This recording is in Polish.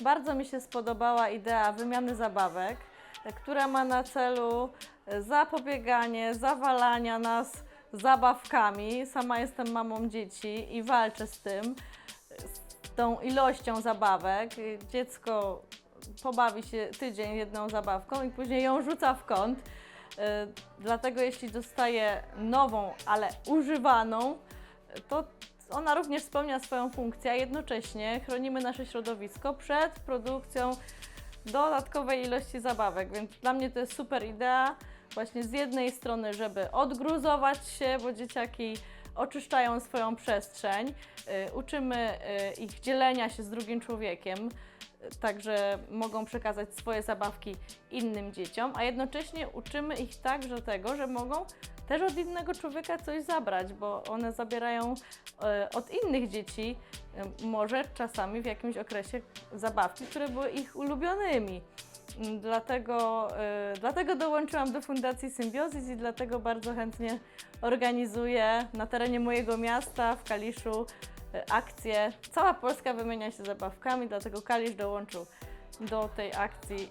Bardzo mi się spodobała idea wymiany zabawek, która ma na celu e, zapobieganie zawalania nas zabawkami. Sama jestem mamą dzieci i walczę z tym, e, z tą ilością zabawek. Dziecko pobawi się tydzień jedną zabawką i później ją rzuca w kąt. E, Dlatego jeśli dostaje nową, ale używaną, to ona również spełnia swoją funkcję, a jednocześnie chronimy nasze środowisko przed produkcją dodatkowej ilości zabawek, więc dla mnie to jest super idea. Właśnie z jednej strony, żeby odgruzować się, bo dzieciaki oczyszczają swoją przestrzeń, y, uczymy y, ich dzielenia się z drugim człowiekiem, y, także mogą przekazać swoje zabawki innym dzieciom, a jednocześnie uczymy ich także tego, że mogą też od innego człowieka coś zabrać, bo one zabierają od innych dzieci może czasami w jakimś okresie zabawki, które były ich ulubionymi. Dlatego, e, dlatego dołączyłam do Fundacji Symbiozis i dlatego bardzo chętnie organizuję na terenie mojego miasta w Kaliszu e, akcję. Cała Polska wymienia się zabawkami, dlatego Kalisz dołączył do tej akcji